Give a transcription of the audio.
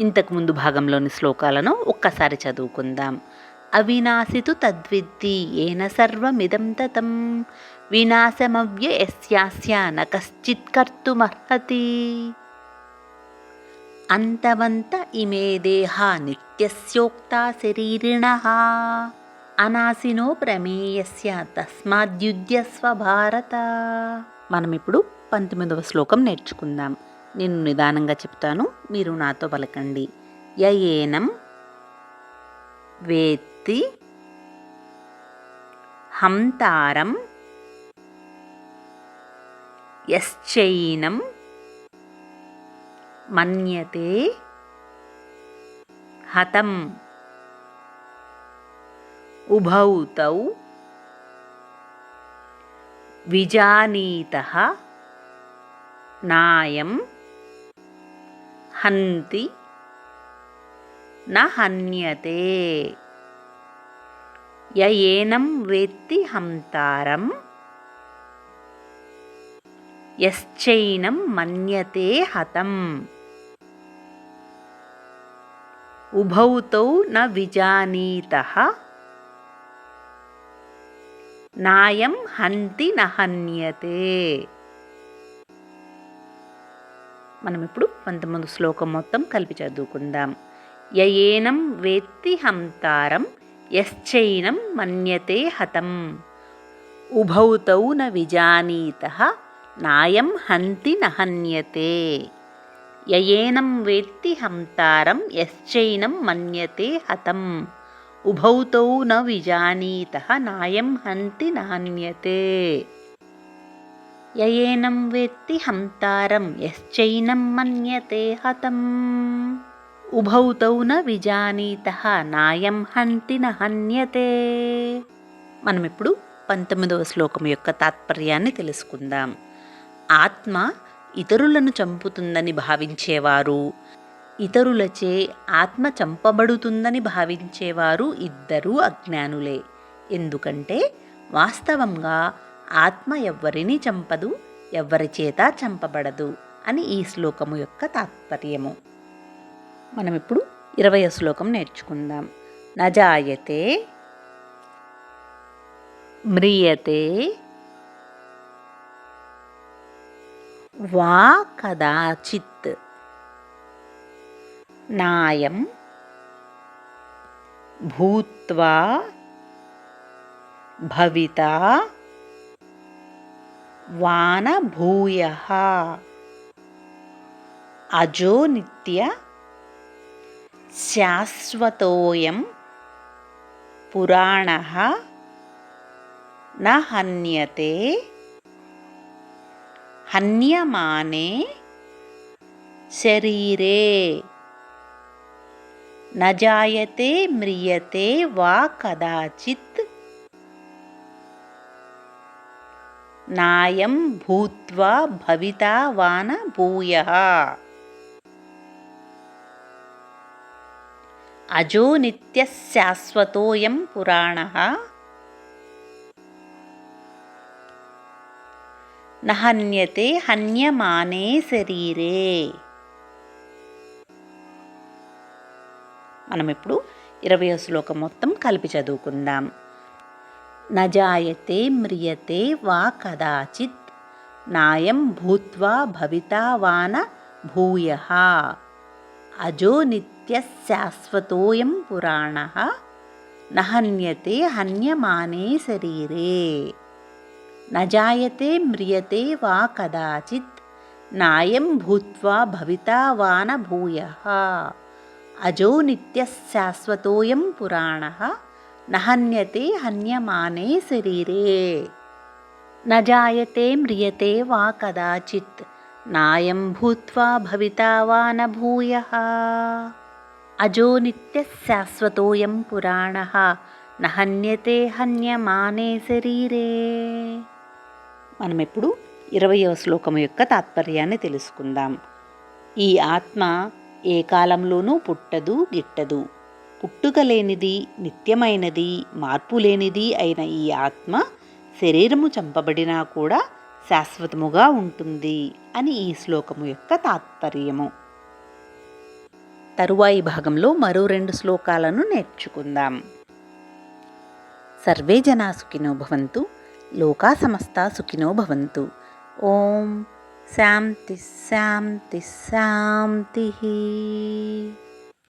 ఇంతకుముందు భాగంలోని శ్లోకాలను ఒక్కసారి చదువుకుందాం. అవినాశితు తద్విద్ది ఏన సర్వమిదం తతం. వినాశమవ్య యస్యాస్య న కశ్చిత్ కర్తుమర్హతి. అంతవంత ఇమే దేహ నిత్యస్యోక్తా శరీరిణ. అనాశినో ప్రమేయస్య తస్మాద్యుద్యస్వ భారత. మనం ఇప్పుడు పంతొమ్మిదవ శ్లోకం నేర్చుకుందాం. నేను నిదానంగా చెప్తాను మీరు నాతో పలకండి. యయేనం వేత్తి హంతారం యశ్చైనం మన్యతే హతం ఉభౌతౌ విజానీత నాయం हन्ति। न हन्यते। य एनं वेत्ति हन्तारं यश्चैनं मन्यते हतम्। उभौ तौ न विजानीतः। नायं हन्ति न हन्यते। మనం ఇప్పుడు పంతొమ్మిది శ్లోకం మొత్తం కలిపి చదువుకుందాం. యయేనం వేత్తి హంతారం యశ్చైనం మన్యతే హతం. ఉభౌతౌ న విజానీత నాయం హంతి నహన్యతే. యయేనం వేత్తి హంతారం యశ్చైనం మన్యతే హతం. ఉభౌతౌ న విజానీత నాయం హంతి నహన్యతే. యయేనం వేత్తి హంతారం యశ్చైనం మన్యతే హతం. ఉభౌ తౌ న విజానీత నాయం హంతి న హన్యతే. మనం ఇప్పుడు పంతొమ్మిదవ శ్లోకం యొక్క తాత్పర్యాన్ని తెలుసుకుందాం. ఆత్మ ఇతరులను చంపుతుందని భావించేవారు ఇతరులచే ఆత్మ చంపబడుతుందని భావించేవారు ఇద్దరూ అజ్ఞానులే. ఎందుకంటే వాస్తవంగా ఆత్మ ఎవ్వరిని చంపదు ఎవ్వరి చేత చంపబడదు అని ఈ శ్లోకము యొక్క తాత్పర్యము. మనం ఇప్పుడు ఇరవై శ్లోకం నేర్చుకుందాం. నజాయతే మ్రియతే వా కదాచిత్ నాయం భూత్వా భవితా వానభూయ. అజో నిత్య శాశ్వతోయం పురాణ. న హన్యతే హన్యమానే శరీరే. న జాయతే మ్రియతే వా కదాచిత్ నాయం భూత్వా భవితా వాన భూయ. అజో నిత్య శాశ్వతోయం పురాణ. నహన్యతే హన్యమానే శరీరే. మనం ఇప్పుడు ఇరవై శ్లోకం మొత్తం కలిపి చదువుకుందాం. न जायते म्रियते वा कदाचित्। नायं भूत्वा भविता वा न भूयः। अजो नित्यशतोऽयं पुराणः। न हन्यते हन्यमाने शरीरे। न जायते म्रियते वा कदाचित्। नायं भूत्वा भविता वा न भूयः। अजो नित्यशाश्वतोऽयं पुराणः। నహన్యతే హన్యమానే శరీరే. నజాయతే మ్రియతే వా కదాచిత్ నాయం భూత్వా భవితా వా నూయ అజో నిత్య శాశ్వతోయం పురాణ నహన్యతే హన్యమానే శరీరే. మనం ఇప్పుడు ఇరవయవ శ్లోకం యొక్క తాత్పర్యాన్ని తెలుసుకుందాం. ఈ ఆత్మ ఏ కాలంలోనూ పుట్టదు గిట్టదు. పుట్టుక లేనిది నిత్యమైనది మార్పు లేనిది అయిన ఈ ఆత్మ శరీరము చంపబడినా కూడా శాశ్వతముగా ఉంటుంది అని ఈ శ్లోకము యొక్క తాత్పర్యము. తరువాయి భాగంలో మరో రెండు శ్లోకాలను నేర్చుకుందాం. సర్వే జనా సుఖినో భవంతు లోకా సమస్త సుఖినో భవంతు. ఓం శాంతి శాంతి శాంతి.